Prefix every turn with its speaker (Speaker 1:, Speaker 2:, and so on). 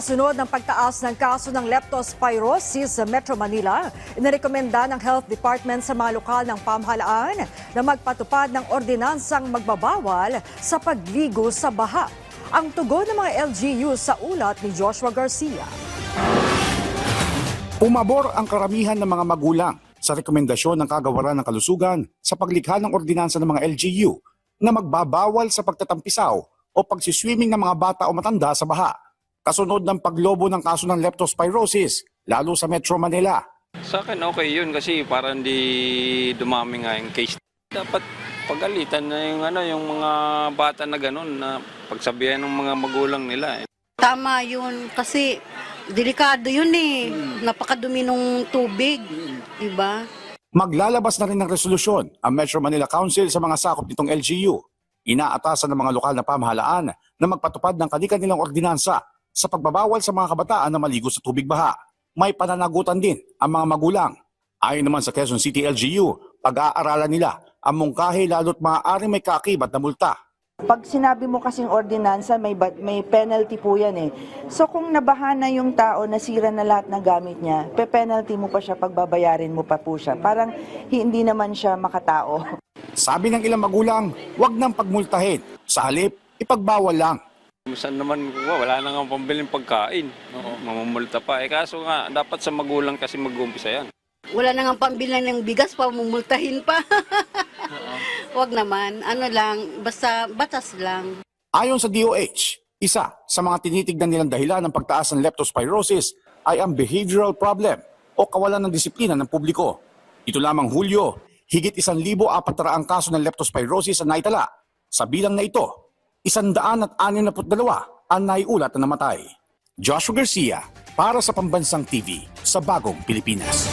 Speaker 1: kasunod ng pagtaas ng kaso ng leptospirosis sa Metro Manila, inirekomenda ng Health Department sa mga lokal ng pamahalaan na magpatupad ng ordinansang magbabawal sa pagligo sa baha. Ang tugon ng mga LGU sa ulat ni Joshua Garcia.
Speaker 2: Umabor ang karamihan ng mga magulang sa rekomendasyon ng kagawaran ng kalusugan sa paglikha ng ordinansa ng mga LGU na magbabawal sa pagtatampisaw o pagsiswimming ng mga bata o matanda sa baha. Kasunod ng paglobo ng kaso ng leptospirosis, lalo sa Metro Manila.
Speaker 3: Sa akin okay yun kasi para hindi dumami nga yung case. Dapat pagalitan na yung ano yung mga bata na ganun na pagsabihan ng mga magulang nila. Eh.
Speaker 4: Tama yun kasi delikado yun eh. Napakadumi ng tubig, diba?
Speaker 2: Maglalabas na rin ng resolusyon ang Metro Manila Council sa mga sakop nitong LGU. Inaatasan ng mga lokal na pamahalaan na magpatupad ng kanilang ordinansa sa pagbabawal sa mga kabataan na maligo sa tubig baha. May pananagutan din ang mga magulang. Ayon naman sa Quezon City LGU, pag-aaralan nila ang mungkahi lalo't maaaring may kaakibat na multa.
Speaker 5: Pag sinabi mo kasing ordinansa, may, may penalty po yan eh. So kung nabaha na yung tao, nasira na lahat ng gamit niya, pe-penalty mo pa siya, pagbabayarin mo pa po siya. Parang hindi naman siya makatao.
Speaker 2: Sabi ng ilang magulang, huwag nang pagmultahin. Sa halip, ipagbawal lang.
Speaker 3: Saan naman kuha, wala na nga pambiling pagkain. Mamumulta pa. Eh kaso nga, dapat sa magulang kasi mag-umpisa yan.
Speaker 4: Wala na nga pambilan ng bigas pa, mumultahin pa. Huwag naman, ano lang, basta batas lang.
Speaker 2: Ayon sa DOH, isa sa mga tinitignan nilang dahilan ng pagtaas ng leptospirosis ay ang behavioral problem o kawalan ng disiplina ng publiko. Ito lamang Hulyo, higit 1,400 kaso ng leptospirosis ang naitala. Sa bilang na ito, 162 ang naiulat na namatay. Joshua Garcia para sa Pambansang TV sa Bagong Pilipinas.